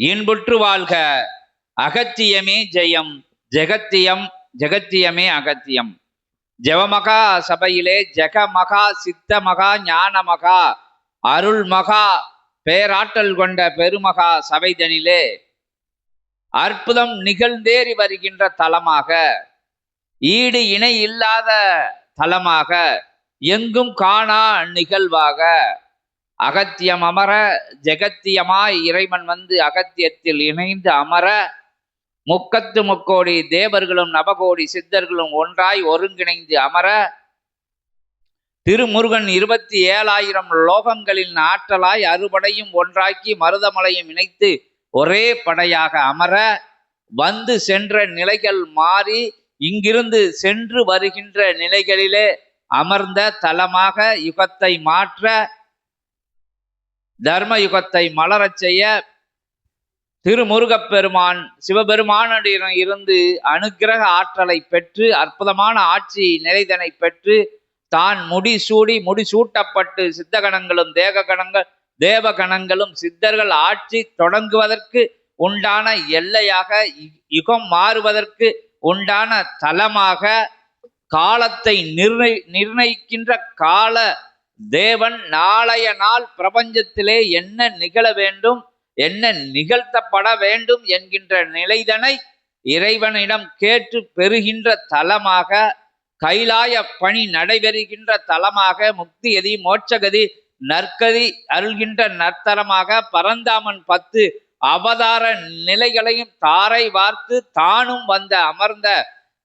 இன்புற்று வாழ்க. அகத்தியமே ஜெயம். ஜெகத்தியம் ஜெகத்தியமே அகத்தியம். ஜெவமகா சபையிலே ஜெகமகா சித்தமகா ஞானமகா அருள்மகா பேராற்றல் கொண்ட பெருமகா சபைதனிலே அற்புதம் நிகழ்ந்தேறி வருகின்ற தலமாக ஈடு இணை இல்லாத தலமாக எங்கும் காணா நிகழ்வாக. அகத்தியம் அமர ஜெகத்தியமாய் இறைவன் வந்து அகத்தியத்தில் இணைந்து அமர முக்கத்து முக்கோடி தேவர்களும் நவகோடி சித்தர்களும் ஒன்றாய் ஒருங்கிணைந்து அமர திருமுருகன் இருபத்தி ஏழாயிரம் லோகங்களின் ஆற்றலாய் அறுபடையும் ஒன்றாக்கி மருதமலையும் இணைத்து ஒரே படையாக அமர வந்து சென்ற நிலைகள் மாறி இங்கிருந்து சென்று வருகின்ற நிலைகளிலே அமர்ந்த தலமாக யுகத்தை மாற்ற தர்ம யுகத்தை மலரச் செய்ய திருமுருகப்பெருமான் சிவபெருமானிடம் இருந்து அனுக்கிரக ஆற்றலை பெற்று அற்புதமான ஆட்சி நிலைதனை பெற்று தான் முடிசூடி முடிசூட்டப்பட்டு சித்தகணங்களும் தேககணங்கள் தேவகணங்களும் சித்தர்கள் ஆட்சி தொடங்குவதற்கு உண்டான எல்லையாக யுகம் மாறுவதற்கு உண்டான தலமாக காலத்தை நிர்ணய நிர்ணயிக்கின்ற கால தேவன் நாளைய நாள் பிரபஞ்சத்திலே என்ன நிகழ வேண்டும் என்ன நிகழ்த்தப்பட வேண்டும் என்கின்ற நிலைதனை இறைவனிடம் கேட்டு பெறுகின்ற தலமாக கைலாய பணி நடைபெறுகின்ற தலமாக முக்தியதி மோட்சகதி நற்கதி அருள்கின்ற நற்தலமாக பரந்தாமன் பத்து அவதார நிலைகளையும் தாரை வார்த்து தானும் வந்த அமர்ந்த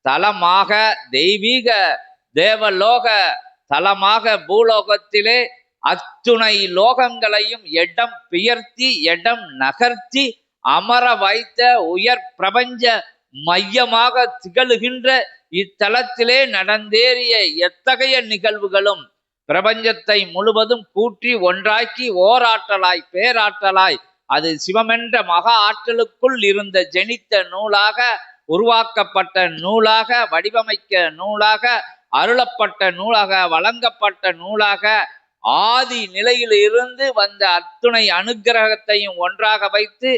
தலமாக தெய்வீக தேவலோக தலமாக பூலோகத்திலே அத்துணை லோகங்களையும் இடம் பெயர்த்தி இடம் நகர்த்தி அமர வைத்த உயர் பிரபஞ்ச மையமாக திகழுகின்ற இத்தலத்திலே நடந்தேறிய எத்தகைய நிகழ்வுகளும் பிரபஞ்சத்தை முழுவதும் கூற்றி ஒன்றாக்கி ஓராற்றலாய் பேராற்றலாய் அது சிவமென்ற மகா ஆற்றலுக்குள் இருந்த ஜெனித்த நூலாக உருவாக்கப்பட்ட நூலாக வடிவமைக்க நூலாக அருளப்பட்ட நூலாக வழங்கப்பட்ட நூலாக ஆதி நிலையில் இருந்து வந்த அத்துணை அனுக்கிரகத்தையும் ஒன்றாக வைத்து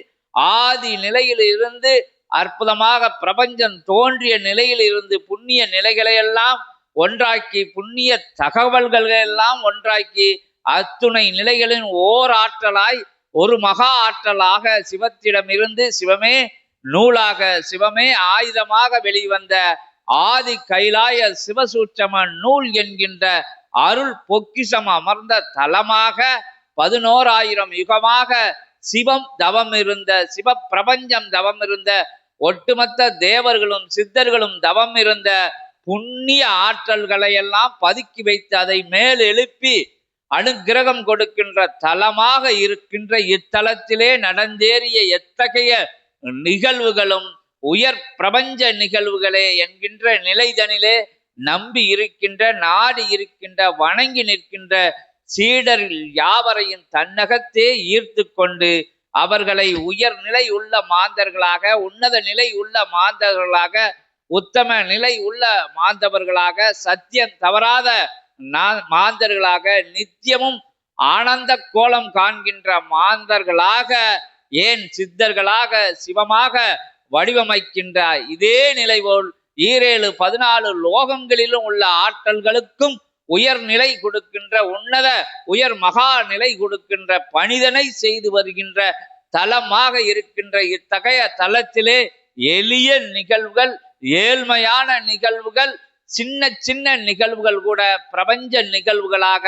ஆதி நிலையில் இருந்து அற்புதமாக பிரபஞ்சம் தோன்றிய நிலையில் இருந்து புண்ணிய நிலைகளையெல்லாம் ஒன்றாக்கி புண்ணிய தகவல்களையெல்லாம் ஒன்றாக்கி அத்துணை நிலைகளின் ஓர் ஆற்றலாய் ஒரு மகா ஆற்றலாக சிவத்திடமிருந்து சிவமே நூலாக சிவமே ஆயுதமாக வெளிவந்த ஆதி கைலாய சிவசூட்சம நூல் என்கின்ற அருள் பொக்கிசம் அமர்ந்த தலமாக பதினோராயிரம் யுகமாக சிவம் தவம் இருந்த சிவ பிரபஞ்சம் தவம் இருந்த ஒட்டுமொத்த தேவர்களும் சித்தர்களும் தவம் இருந்த புண்ணிய ஆற்றல்களை எல்லாம் பதுக்கி வைத்து அதை மேல் எழுப்பி அனுக்கிரகம் கொடுக்கின்ற தலமாக இருக்கின்ற இத்தலத்திலே நடந்தேறிய எத்தகைய நிகழ்வுகளும் உயர் பிரபஞ்ச நிகழ்வுகளே என்கின்ற நிலைதனிலே நம்பி இருக்கின்ற நாடி இருக்கின்ற வணங்கி நிற்கின்ற சீடரில் யாவரையும் தன்னகத்தே ஈர்த்து கொண்டு அவர்களை உயர் நிலை உள்ள மாந்தர்களாக உன்னத நிலை உள்ள மாந்தர்களாக உத்தம நிலை உள்ள மாந்தவர்களாக சத்தியம் தவறாத மாந்தர்களாக நித்தியமும் ஆனந்த கோலம் காண்கின்ற மாந்தர்களாக ஏன் சித்தர்களாக சிவமாக வடிவமைக்கின்ற இதே நிலை போல் ஈரேழு பதினாலு லோகங்களிலும் உள்ள ஆற்றல்களுக்கும் உயர் நிலை கொடுக்கின்ற உன்னத உயர் மகா நிலை கொடுக்கின்ற பணிதனை செய்து வருகின்ற தலமாக இருக்கின்ற இத்தகைய தலத்திலே எளிய நிகழ்வுகள் ஏழ்மையான நிகழ்வுகள் சின்ன சின்ன நிகழ்வுகள் கூட பிரபஞ்ச நிகழ்வுகளாக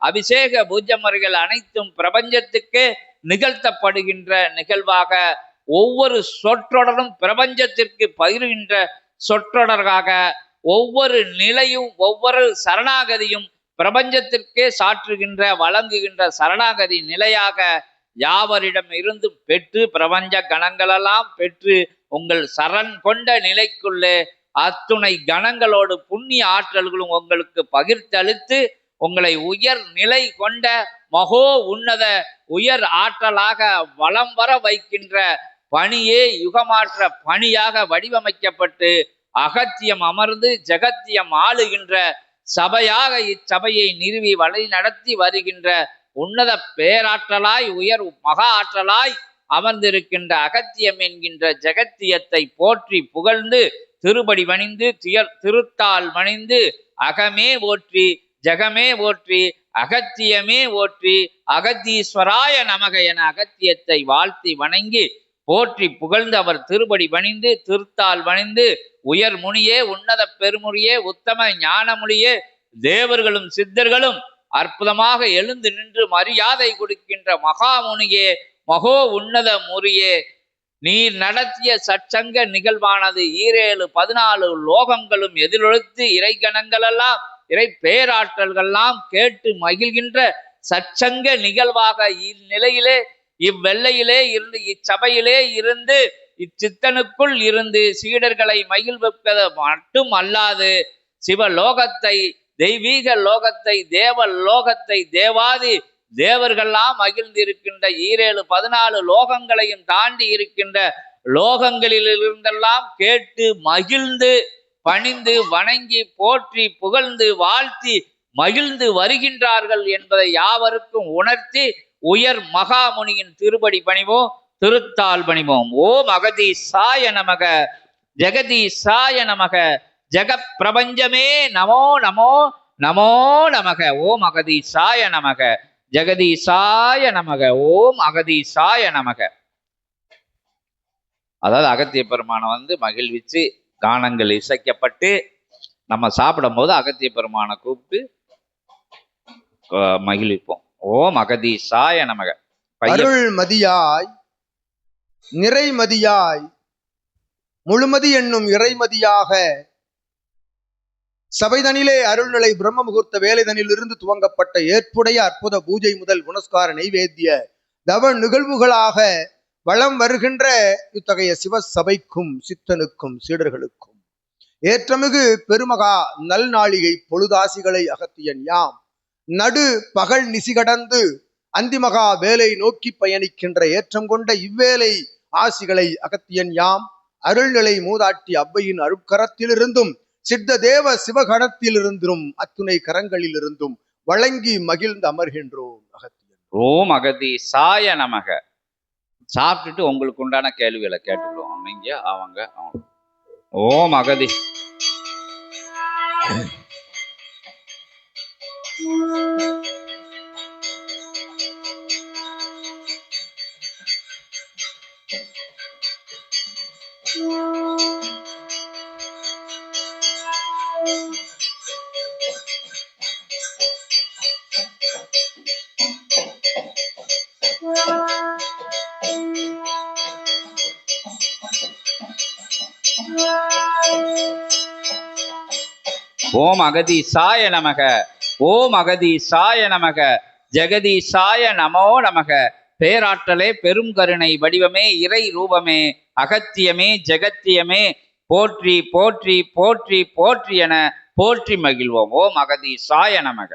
அபிஷேக பூஜை முறைகள் அனைத்தும் பிரபஞ்சத்துக்கு நிகழ்த்தப்படுகின்ற நிகழ்வாக ஒவ்வொரு சொற்றொடரும் பிரபஞ்சத்திற்கு பகிர்கின்ற சொற்றொடராக ஒவ்வொரு நிலையும் ஒவ்வொரு சரணாகதியும் பிரபஞ்சத்திற்கே சாற்றுகின்ற வழங்குகின்ற சரணாகதி நிலையாக யாவரிடம் இருந்து பெற்று பிரபஞ்ச கணங்களெல்லாம் பெற்று உங்கள் சரண் கொண்ட நிலைக்குள்ளே அத்துணை கணங்களோடு புண்ணிய ஆற்றல்களும் உங்களுக்கு பகிர்ந்தளித்து உங்களை உயர் நிலை கொண்ட மகோ உன்னத உயர் ஆற்றலாக வலம் வர வைக்கின்ற பணியே யுகமாற்ற பணியாக வடிவமைக்கப்பட்டு அகத்தியம் அமர்ந்து ஜெகத்தியம் ஆளுகின்ற சபையாக இச்சபையை நிறுவி வழி நடத்தி வருகின்ற உன்னத பேராற்றலாய் உயர் மகா ஆற்றலாய் அமர்ந்திருக்கின்ற அகத்தியம் என்கின்ற ஜெகத்தியத்தை போற்றி புகழ்ந்து திருபடி வணிந்து துயர் திருத்தால் வணிந்து அகமே ஓற்றி ஜெகமே ஓற்றி அகத்தியமே ஓற்றி அகத்தீஸ்வராய நமக என அகத்தியத்தை வாழ்த்தி வணங்கி போற்றி புகழ்ந்து அவர் திருபடி பணிந்து திருத்தால் வணிந்து உயர் முனியே உன்னத பெருமுறியே உத்தம ஞானமுழியே தேவர்களும் சித்தர்களும் அற்புதமாக எழுந்து நின்று மரியாதை கொடுக்கின்ற மகாமுனியே மகோ உன்னத முறியே நீர் நடத்திய சச்சங்க நிகழ்வானது ஈரேழு பதினாலு லோகங்களும் எதிரொலித்து இறைகணங்களெல்லாம் இறை பேராற்றல்கள்லாம் கேட்டு மகிழ்கின்ற சச்சங்க நிகழ்வாக இந்நிலையிலே இவ்வெல்லையிலே இருந்து இச்சபையிலே இருந்து இச்சித்தனுக்குள் இருந்து சீடர்களை மகிழ்விப்பது மட்டும் அல்லாது சிவலோகத்தை தெய்வீக லோகத்தை தேவ லோகத்தை தேவாதி தேவர்கள்லாம் மகிழ்ந்திருக்கின்ற ஈரேழு பதினாலு லோகங்களையும் தாண்டி இருக்கின்ற லோகங்களிலிருந்தெல்லாம் கேட்டு மகிழ்ந்து பணிந்து வணங்கி போற்றி புகழ்ந்து வாழ்த்தி மகிழ்ந்து வருகின்றார்கள் என்பதை யாவருக்கும் உணர்த்தி உயர் மகாமுனியின் திருபடி பணிவோம் திருத்தால் பணிவோம். ஓம் அகதி சாய நமக ஜெகதி சாய நமக ஜெக பிரபஞ்சமே நமோ நமோ நமோ நமக. ஓம் அகதீசாய நமக ஜெகதி சாய நமக ஓம் அகதி சாய நமக. அதாவது அகத்திய பெருமானை வந்து மகிழ்விச்சு கானங்கள் இசைக்கப்பட்டு நம்ம சாப்பிடும் போது அகத்திய பெருமானை கூப்பிட்டு மகிழ்விப்போம் ஓம் அகதீசாய நமக. அருள் மதியாய் நிறைமதியாய் முழுமதி என்னும் இறைமதியாக சபைதனிலே அருள்நிலை பிரம்ம முகூர்த்த வேலைதனில் இருந்து துவங்கப்பட்ட ஏற்புடைய அற்புத பூஜை முதல் புனஸ்கார நைவேத்திய தவ நிகழ்வுகளாக வளம் வருகின்ற இத்தகைய சிவ சபைக்கும் சித்தனுக்கும் சீடர்களுக்கும். ஏற்றமிகு பெருமகா நல்நாளிகை பொழுதாசிகளை அகத்தியன் யாம் நடு பகல் நிசிகடந்து அந்திமகா வேலை நோக்கி பயணிக்கின்ற ஏற்றம் கொண்ட இவ்வேலை ஆசிகளை அகத்தியன் யாம் அருள்நிலை மூதாட்டி அவ்வையின் அருட்கரத்திலிருந்தும் சித்த தேவ சிவகணத்திலிருந்தும் அத்துணை கரங்களிலிருந்தும் வழங்கி மகிழ்ந்து அமர்கின்றோம் அகத்தியன் ஓம் அகதீசாய நமக. சாப்பிட்டுட்டு உங்களுக்கு உண்டான கேள்விகளை கேட்டுக்கிடுவோம். அமைங்க அவங்க அவங்க. ஓம் அகதி ஓம் அகதீசாய நமக. ஓம் அகதீசாய நமக. ஜெகதி சாய நமோ நமக. பேராற்றலே பெரும் கருணை வடிவமே இறை ரூபமே. அகத்தியமே ஜெகத்தியமே. போற்றி போற்றி போற்றி போற்றி என போற்றி மகிழ்வோம். ஓம் அகதீசாய நமக.